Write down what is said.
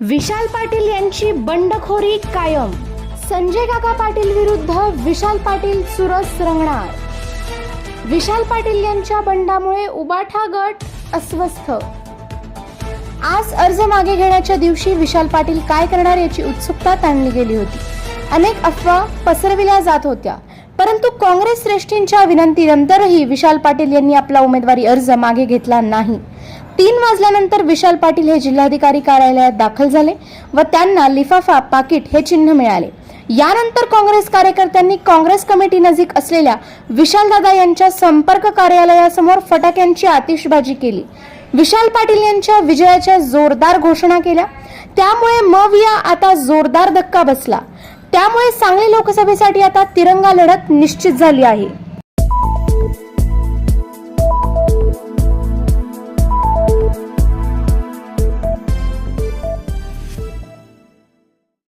विशाल पाटील यांची बंडखोरी कायम. संजय काका पाटील विरुद्ध विशाल पाटील चुरस रंगणार. विशाल पाटील यांच्या बंडामुळे उबाठा गट अस्वस्थ. आज अर्ज मागे घेण्याच्या दिवशी विशाल पाटील काय करणार याची उत्सुकता ताणली गेली होती. अनेक अफवा पसरविल्या जात होत्या. परंतु काँग्रेस श्रेष्ठींच्या विनंतीनंतरही विशाल पाटील यांनी आपला उमेदवारी अर्ज मागे घेतला नाही. तीन वाजल्यानंतर विशाल पाटील हे जिल्हाधिकारी कार्यालयात दाखल झाले व त्यांना लिफाफा पाकिट हे चिन्ह मिळाले. यानंतर काँग्रेस कार्यकर्त्यांनी काँग्रेस कमिटी नजीक असलेल्या विशालदादा यांच्या संपर्क कार्यालयासमोर फटाक्यांची आतिषबाजी केली. विशाल पाटील यांच्या विजयाच्या जोरदार घोषणा केल्या. त्यामुळे मविया आता जोरदार धक्का बसला. त्यामुळे सांगली लोकसभेसाठी आता तिरंगा लढत निश्चित झाली आहे.